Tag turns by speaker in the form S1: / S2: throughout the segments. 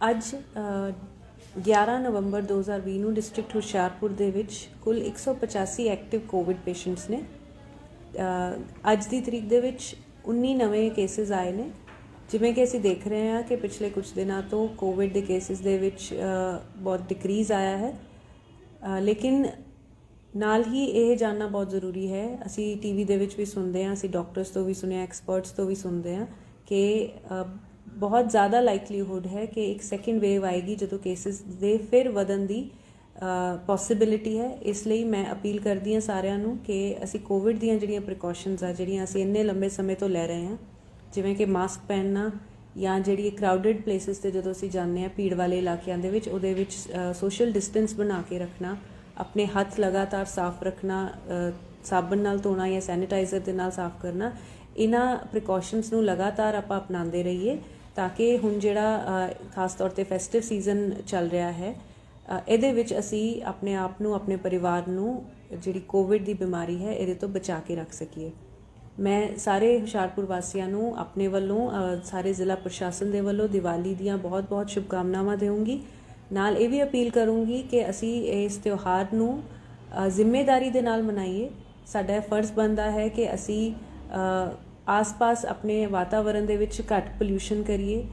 S1: ਅੱਜ ਅ, 11 ਨਵੰਬਰ 2020 ਨੂੰ ਡਿਸਟ੍ਰਿਕਟ ਹੁਸ਼ਿਆਰਪੁਰ ਦੇ ਵਿੱਚ ਕੁੱਲ 185 ਐਕਟਿਵ ਕੋਵਿਡ ਪੇਸ਼ੈਂਟਸ ਨੇ। ਅੱਜ ਦੀ ਤਰੀਕ ਦੇ ਵਿੱਚ 19 ਨਵੇਂ ਕੇਸਿਸ ਆਏ ਨੇ। ਜਿਵੇਂ ਕਿ ਅਸੀਂ ਦੇਖ ਰਹੇ ਹਾਂ ਕਿ ਪਿਛਲੇ ਕੁਝ ਦਿਨਾਂ ਤੋਂ ਕੋਵਿਡ ਦੇ ਕੇਸਿਸ ਦੇ ਵਿੱਚ ਬਹੁਤ ਡਿਕਰੀਜ਼ ਆਇਆ ਹੈ। ਲੇਕਿਨ ਨਾਲ ਹੀ ਇਹ ਜਾਨਣਾ ਬਹੁਤ ਜ਼ਰੂਰੀ ਹੈ। ਅਸੀਂ ਟੀਵੀ ਦੇ ਵਿੱਚ ਵੀ ਸੁਣਦੇ ਹਾਂ ਅਸੀਂ ਡਾਕਟਰਸ ਤੋਂ ਵੀ ਸੁਣਿਆ ਐਕਸਪਰਟਸ ਤੋਂ ਵੀ ਸੁਣਦੇ ਹਾਂ ਕਿ ਬਹੁਤ ਜ਼ਿਆਦਾ ਲਾਈਕਲੀਹੁਡ ਹੈ ਕਿ ਇੱਕ ਸੈਕਿੰਡ ਵੇਵ ਆਏਗੀ ਜਦੋਂ ਕੇਸਿਸ ਦੇ ਫਿਰ ਵਧਣ ਦੀ ਪੋਸਿਬਿਲਿਟੀ ਹੈ। ਇਸ ਲਈ ਮੈਂ ਅਪੀਲ ਕਰਦੀ ਹਾਂ ਸਾਰਿਆਂ ਨੂੰ ਕਿ ਅਸੀਂ ਕੋਵਿਡ ਦੀਆਂ ਜਿਹੜੀਆਂ ਪ੍ਰੀਕਾਸ਼ਨਸ ਆ, ਜਿਹੜੀਆਂ ਅਸੀਂ ਇੰਨੇ ਲੰਬੇ ਸਮੇਂ ਤੋਂ ਲੈ ਰਹੇ ਹਾਂ, ਜਿਵੇਂ ਕਿ ਮਾਸਕ ਪਹਿਨਣਾ ਜਾਂ ਜਿਹੜੀ ਕਰਾਊਡਡ ਪਲੇਸਿਸ ਤੇ ਜਦੋਂ ਅਸੀਂ ਜਾਂਦੇ ਹਾਂ, ਭੀੜ ਵਾਲੇ ਇਲਾਕਿਆਂ ਦੇ ਵਿੱਚ, ਉਹਦੇ ਵਿੱਚ ਸੋਸ਼ਲ ਡਿਸਟੈਂਸ ਬਣਾ ਕੇ ਰੱਖਣਾ, ਆਪਣੇ ਹੱਥ ਲਗਾਤਾਰ ਸਾਫ਼ ਰੱਖਣਾ ਸਾਬਣ ਨਾਲ ਧੋਣਾ ਜਾਂ ਸੈਨੀਟਾਈਜ਼ਰ ਦੇ ਨਾਲ ਸਾਫ਼ ਕਰਨਾ, ਇਹਨਾਂ ਪ੍ਰੀਕਾਸ਼ਨਸ ਨੂੰ ਲਗਾਤਾਰ ਆਪਾਂ ਅਪਣਾਉਂਦੇ ਰਹੀਏ। ਤਾਂ ਕਿ ਹੁਣ ਜਿਹੜਾ ਖਾਸ ਤੌਰ ਤੇ ਫੈਸਟਿਵ ਸੀਜ਼ਨ ਚੱਲ ਰਿਹਾ ਹੈ ਇਹਦੇ ਵਿੱਚ ਅਸੀਂ ਆਪਣੇ ਆਪ ਨੂੰ ਆਪਣੇ ਪਰਿਵਾਰ ਨੂੰ ਜਿਹੜੀ ਕੋਵਿਡ ਦੀ ਬਿਮਾਰੀ ਹੈ ਇਹਦੇ ਤੋਂ ਬਚਾ ਕੇ ਰੱਖ ਸਕੀਏ। ਮੈਂ ਸਾਰੇ ਹੁਸ਼ਿਆਰਪੁਰ ਵਾਸੀਆਂ ਨੂੰ ਆਪਣੇ ਵੱਲੋਂ ਸਾਰੇ ਜ਼ਿਲ੍ਹਾ ਪ੍ਰਸ਼ਾਸਨ ਦੇ ਵੱਲੋਂ ਦੀਵਾਲੀ ਦੀਆਂ ਬਹੁਤ-ਬਹੁਤ ਸ਼ੁਭਕਾਮਨਾਵਾਂ ਦੇਵਾਂਗੀ। ਨਾਲ ਇਹ ਵੀ ਅਪੀਲ ਕਰੂੰਗੀ ਕਿ ਅਸੀਂ ਇਸ ਤਿਉਹਾਰ ਨੂੰ ਅ, ਜ਼ਿੰਮੇਵਾਰੀ ਦੇ ਨਾਲ ਮਨਾਈਏ। ਸਾਡਾ ਇਹ ਫਰਜ਼ ਬਣਦਾ ਹੈ ਕਿ ਅਸੀਂ ਆਸ-ਪਾਸ ਆਪਣੇ ਵਾਤਾਵਰਣ ਦੇ ਵਿੱਚ ਘੱਟ ਪੋਲਿਊਸ਼ਨ ਕਰੀਏ।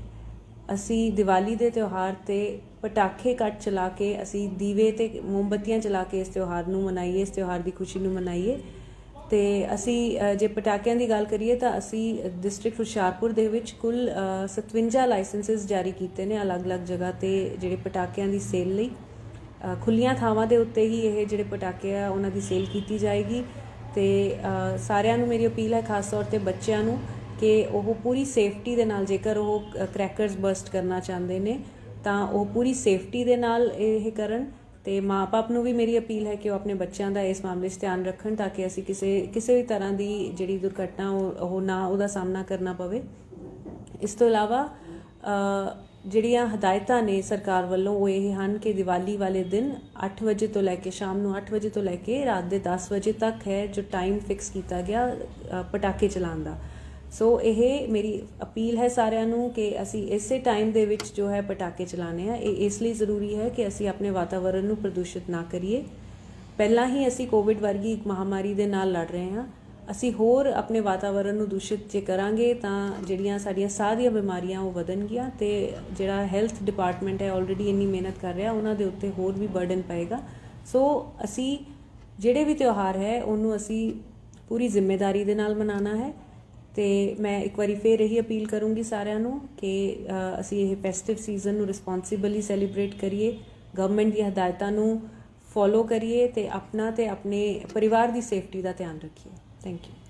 S1: ਅਸੀਂ ਦੀਵਾਲੀ ਦੇ ਤਿਉਹਾਰ ਤੇ ਪਟਾਕੇ ਘੱਟ ਚਲਾ ਕੇ ਅਸੀਂ ਦੀਵੇ ਤੇ ਮੋਮਬੱਤੀਆਂ ਚਲਾ ਕੇ ਇਸ ਤਿਉਹਾਰ ਨੂੰ ਮਨਾਈਏ ਇਸ ਤਿਉਹਾਰ ਦੀ ਖੁਸ਼ੀ ਨੂੰ ਮਨਾਈਏ। ਤੇ ਅਸੀਂ ਜੇ ਪਟਾਕਿਆਂ ਦੀ ਗੱਲ ਕਰੀਏ ਤਾਂ ਅਸੀਂ ਡਿਸਟ੍ਰਿਕਟ ਹੁਸ਼ਿਆਰਪੁਰ ਦੇ ਵਿੱਚ ਕੁੱਲ ਅ, 57 ਲਾਇਸੈਂਸਸ ਜਾਰੀ ਕੀਤੇ ਨੇ ਅਲੱਗ-ਅਲੱਗ ਜਗ੍ਹਾ ਤੇ ਜਿਹੜੇ ਪਟਾਕਿਆਂ ਦੀ ਸੇਲ ਲਈ। ਅ, ਖੁੱਲੀਆਂ ਥਾਵਾਂ ਦੇ ਉੱਤੇ ਹੀ ਇਹ ਜਿਹੜੇ ਪਟਾਕੇ ਆ ਉਹਨਾਂ ਦੀ ਸੇਲ ਕੀਤੀ ਜਾਏਗੀ। ਤੇ ਸਾਰਿਆਂ ਨੂੰ ਮੇਰੀ ਅਪੀਲ ਹੈ, ਖਾਸ ਤੌਰ ਤੇ ਬੱਚਿਆਂ ਨੂੰ, ਕਿ ਉਹ ਪੂਰੀ ਸੇਫਟੀ ਦੇ ਨਾਲ ਜੇਕਰ ਉਹ ਕ੍ਰੈਕਰਸ ਬਸਟ ਕਰਨਾ ਚਾਹੁੰਦੇ ਨੇ, ਤਾਂ ਉਹ ਪੂਰੀ ਸੇਫਟੀ ਦੇ ਨਾਲ ਇਹ ਕਰਨ ਤੇ ਮਾਪੇ ਨੂੰ ਵੀ ਮੇਰੀ ਅਪੀਲ ਹੈ ਕਿ ਉਹ ਆਪਣੇ ਬੱਚਿਆਂ ਦਾ ਇਸ ਮਾਮਲੇ 'ਚ ਧਿਆਨ ਰੱਖਣ ਤਾਂ ਕਿ ਅਸੀਂ ਕਿਸੇ ਕਿਸੇ ਵੀ ਤਰ੍ਹਾਂ ਦੀ ਜਿਹੜੀ ਦੁਰਘਟਨਾ ਉਹ ਉਹ ਨਾ, ਉਹਦਾ ਸਾਹਮਣਾ ਕਰਨਾ ਪਵੇ। ਇਸ ਤੋਂ ਇਲਾਵਾ ਜਿਹੜੀਆਂ ਹਦਾਇਤਾਂ ਨੇ ਸਰਕਾਰ ਵੱਲੋਂ, ਉਹ ਇਹ ਹਨ ਕਿ ਦੀਵਾਲੀ ਵਾਲੇ ਦਿਨ 8 ਵਜੇ ਤੋਂ ਲੈ ਕੇ ਸ਼ਾਮ ਨੂੰ 8 ਵਜੇ ਤੋਂ ਲੈ ਕੇ ਰਾਤ ਦੇ 10 ਵਜੇ ਤੱਕ ਹੈ, ਜੋ ਟਾਈਮ ਫਿਕਸ ਕੀਤਾ ਗਿਆ ਪਟਾਕੇ ਚਲਾਉਣ ਦਾ। ਸੋ ਇਹ ਮੇਰੀ ਅਪੀਲ ਹੈ ਸਾਰਿਆਂ ਨੂੰ ਕਿ ਅਸੀਂ ਇਸੇ ਟਾਈਮ ਦੇ ਵਿੱਚ ਜੋ ਹੈ ਪਟਾਕੇ ਚਲਾਣੇ ਆ। ਇਹ ਇਸ ਲਈ ਜ਼ਰੂਰੀ ਹੈ ਕਿ ਅਸੀਂ ਆਪਣੇ ਵਾਤਾਵਰਣ ਨੂੰ ਪ੍ਰਦੂਸ਼ਿਤ ਨਾ ਕਰੀਏ। ਪਹਿਲਾਂ ਹੀ ਅਸੀਂ ਕੋਵਿਡ ਵਰਗੀ ਇੱਕ ਮਹਾਮਾਰੀ ਦੇ ਨਾਲ ਲੜ ਰਹੇ ਹਾਂ। ਅਸੀਂ ਹੋਰ ਆਪਣੇ ਵਾਤਾਵਰਣ ਨੂੰ ਦੂਸ਼ਿਤ ਜੇ ਕਰਾਂਗੇ ਤਾਂ ਜਿਹੜੀਆਂ ਸਾਡੀਆਂ ਸਾਹ ਦੀਆਂ ਬਿਮਾਰੀਆਂ ਉਹ ਵਧਣਗੀਆਂ ਤੇ ਜਿਹੜਾ ਹੈਲਥ ਡਿਪਾਰਟਮੈਂਟ ਹੈ ਆਲਰੇਡੀ ਇੰਨੀ ਮਿਹਨਤ ਕਰ ਰਿਹਾ, ਉਹਨਾਂ ਦੇ ਉੱਤੇ ਹੋਰ ਵੀ ਬਰਡਨ ਪਏਗਾ। ਸੋ ਅਸੀਂ ਜਿਹੜੇ ਵੀ ਤਿਉਹਾਰ ਹੈ, ਉਹਨੂੰ ਅਸੀਂ ਪੂਰੀ ਜ਼ਿੰਮੇਵਾਰੀ ਦੇ ਨਾਲ ਮਨਾਉਣਾ ਹੈ ਤੇ ਮੈਂ ਇੱਕ ਵਾਰੀ ਫੇਰ ਇਹੀ ਅਪੀਲ ਕਰੂੰਗੀ ਸਾਰਿਆਂ ਨੂੰ ਕਿ ਅਸੀਂ ਇਹ ਫੈਸਟਿਵ ਸੀਜ਼ਨ ਨੂੰ ਰਿਸਪੌਂਸਿਬਲੀ ਸੈਲੀਬ੍ਰੇਟ ਕਰੀਏ ਗਵਰਨਮੈਂਟ ਦੀਆਂ ਹਦਾਇਤਾਂ ਨੂੰ ਫੋਲੋ ਕਰੀਏ ਤੇ ਆਪਣਾ ਤੇ ਆਪਣੇ ਪਰਿਵਾਰ ਦੀ ਸੇਫਟੀ ਦਾ ਧਿਆਨ ਰੱਖੀਏ। Thank you.